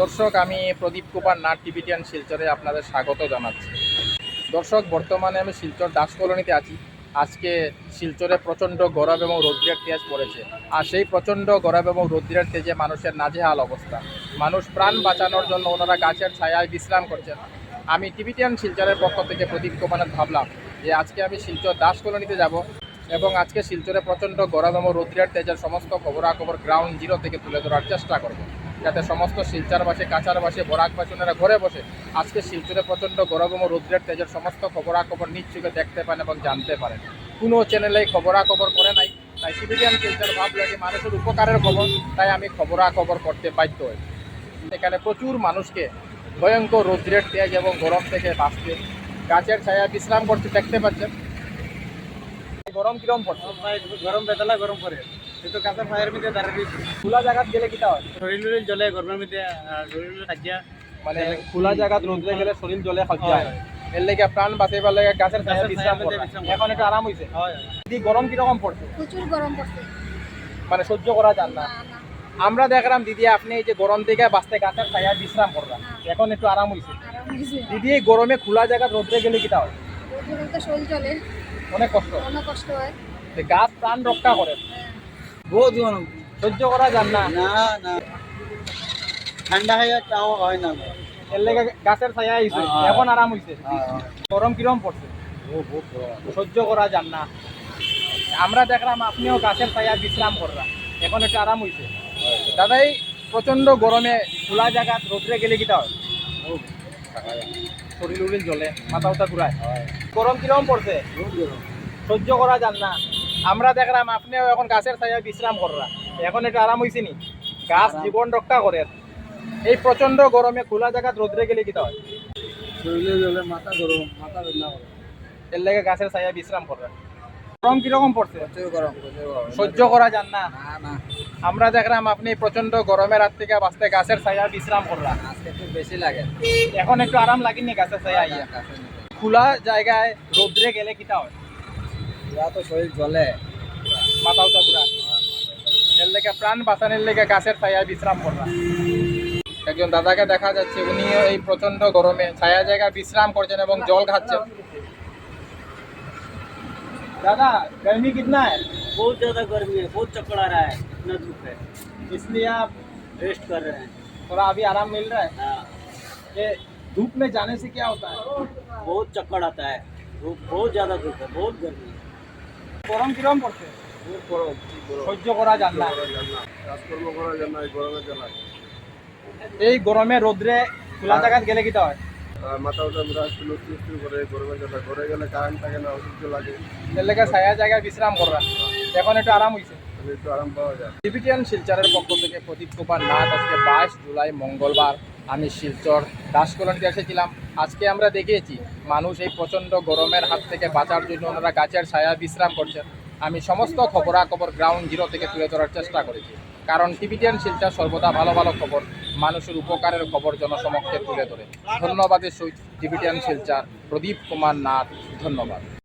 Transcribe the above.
দর্শক, আমি প্রদীপ কুমার, নাট টিভিটিয়ান শিলচরে আপনাদের স্বাগত জানাচ্ছি। দর্শক, বর্তমানে আমি শিলচর দাস কলোনিতে আছি। আজকে শিলচরে প্রচণ্ড গরম এবং রৌদ্রের তেজ পড়েছে। আর সেই প্রচণ্ড গরম এবং রৌদ্রের তেজে মানুষের নাজেহাল অবস্থা। মানুষ প্রাণ বাঁচানোর জন্য ওনারা গাছের ছায়ায় বিশ্রাম করছেন। আমি টিভিটিয়ান শিলচরের পক্ষ থেকে প্রদীপ কুমার ভাবলাম যে আজকে আমি শিলচর দাস কলোনিতে যাব এবং আজকে শিলচরে প্রচণ্ড গরম এবং রৌদ্রের তেজের সমস্ত খবরাখবর গ্রাউন্ড জিরো থেকে তুলে ধরার চেষ্টা করব। যাতে সমস্ত শিলচরবাসী কাছারবাসী বরাকবাসী ওনারা ঘরে বসে আজকে শিলচরে প্রচণ্ড গরম এবং রৌদ্রের তেজের সমস্ত খবরাখবর নিশ্চুকে দেখতে পান এবং জানতে পারেন। কোনো চ্যানেলে খবরাখবর করে নাই, তাই সিভিলিয়ান শিলচর ভাবলো মানুষের উপকারের খবর, তাই আমি খবরাখবর করতে বাধ্য হই। এখানে প্রচুর মানুষকে ভয়ঙ্কর রৌদ্রের তেজ এবং গরম থেকে বাঁচতে গাছের ছায়া বিশ্রাম করতে দেখতে পাচ্ছেন। গরম কিরম পড়ছে? গরম বেতলা গরম করে কিন্তু কাঁচা ফায়ার মধ্যে দাঁড়িয়ে খোলা জায়গাত গেলে কিটা হয়? শরীর টরিল জ্বলে গরমের মধ্যে শরীর টরিল মানে খোলা জায়গাত রোদ্রে গেলে শরীর জ্বলে হয়, হয়। এর লেগে প্রাণ বাঁচাইবার লেগে গাছের ছায়া বিশ্রাম এখন একটু আরাম হয়েছে হয় দিদি গরম কীরকম পড়ছে প্রচুর গরম পড়ছে মানে সহ্য করা যান না। আমরা দেখলাম দিদি আপনি এই যে গরম থেকে বাঁচতে গাছের ছায়া বিশ্রাম করলাম। এখন একটু আরাম হয়েছে। দিদি এই গরমে খোলা জায়গা রোদ্রে গেলে কিটা হয়? অনেক কষ্ট। অনেক কষ্ট হয়। গাছ প্রাণ রক্ষা করে। হ্যাঁ। বহুত গরম সহ্য করা যান না। না না। ঠান্ডা হয়ে তাও হয় না। এর লেগে গাছের ছায়া আইছে। এখন আরাম হয়েছে গরম কিরম পড়ছে সহ্য করা যান না। আমরা দেখলাম আপনিও গাছের ছায়া বিশ্রাম করলাম এখন একটু আরাম হয়েছে দাদা এই প্রচণ্ড গরমে খোলা জায়গা রোদ্রে গেলে কিটা হয়? শরীর উরিল জ্বলে মাথা উঠা ঘুরায়। গরম কিরম পড়ছে? সহ্য করা যান না। আমরা দেখলাম আপনিও এখন গাছের ছায়া বিশ্রাম করলাম এখন একটু আরাম হয়েছে নি? গাছ জীবন রক্ষা করে। এই প্রচণ্ড গরমে খোলা জায়গা রোদ্রে গেলে কিটা হয়? মাথা গরম মাথা বেদনা করে। এর লেগে গাছের ছায়া বিশ্রাম করবেন গরম কীরকম পড়ছে? গরম সহ্য করা যান না। আমরা দেখলাম আপনি প্রচণ্ড গরমের রাত থেকে বাঁচতে গাছের ছায়া বিশ্রাম করলাম বেশি লাগে। এখন একটু আরাম লাগেনি গাছের ছায়া খোলা জায়গায় রোদ্রে গেলে কিটা হয়? পুরা তো শরীর জ্বলে মাথা উঠা পুরা এর লেগে প্রাণ বাঁচানোর লেগে গাছের ছায়া বিশ্রাম করলাম একজন দাদাকে দেখা যাচ্ছে উনি এই প্রচন্ড গরমে ছায়া জায়গায় বিশ্রাম করছেন এবং জল খাচ্ছেন দাদা गर्मी कितना है बहुत ज्यादा गर्मी है बहुत चक्कर आ रहा है इतना धूप है इसलिए आप रेस्ट कर रहे हैं थोड़ा अभी आराम मिल रहा है हाँ, ये धूप में जाने से क्या होता है बहुत चक्कर आता है धूप बहुत ज्यादा धूप है बहुत गर्मी है গরম কিরম পড়ছে? সহ্য করা যান না। কাজকর্ম করা যান না এই গরমের এই গরমে রোদ্রে খোলা জায়গায় গেলে কিটা হয়? থাকে লাগে। এখন শিলচারের পক্ষ থেকে প্রদীপ কুমার নাথ আজকে বাইশ জুলাই মঙ্গলবার। আমি শিলচর দাসকলনকে এসেছিলাম। আজকে আমরা দেখিয়েছি, মানুষ এই প্রচণ্ড গরমের হাত থেকে বাঁচার জন্য ওনারা গাছের ছায়া বিশ্রাম করছেন। আমি সমস্ত খবরাখবর গ্রাউন্ড জিরো থেকে তুলে ধরার চেষ্টা করেছি। কারণ টিভিটিয়ান শিলচর সর্বদা ভালো ভালো খবর, মানুষের উপকারের খবর জনসমক্ষে তুলে ধরে। ধন্যবাদের সহিত টিভিটিয়ান শিলচর, প্রদীপ কুমার নাথ, ধন্যবাদ।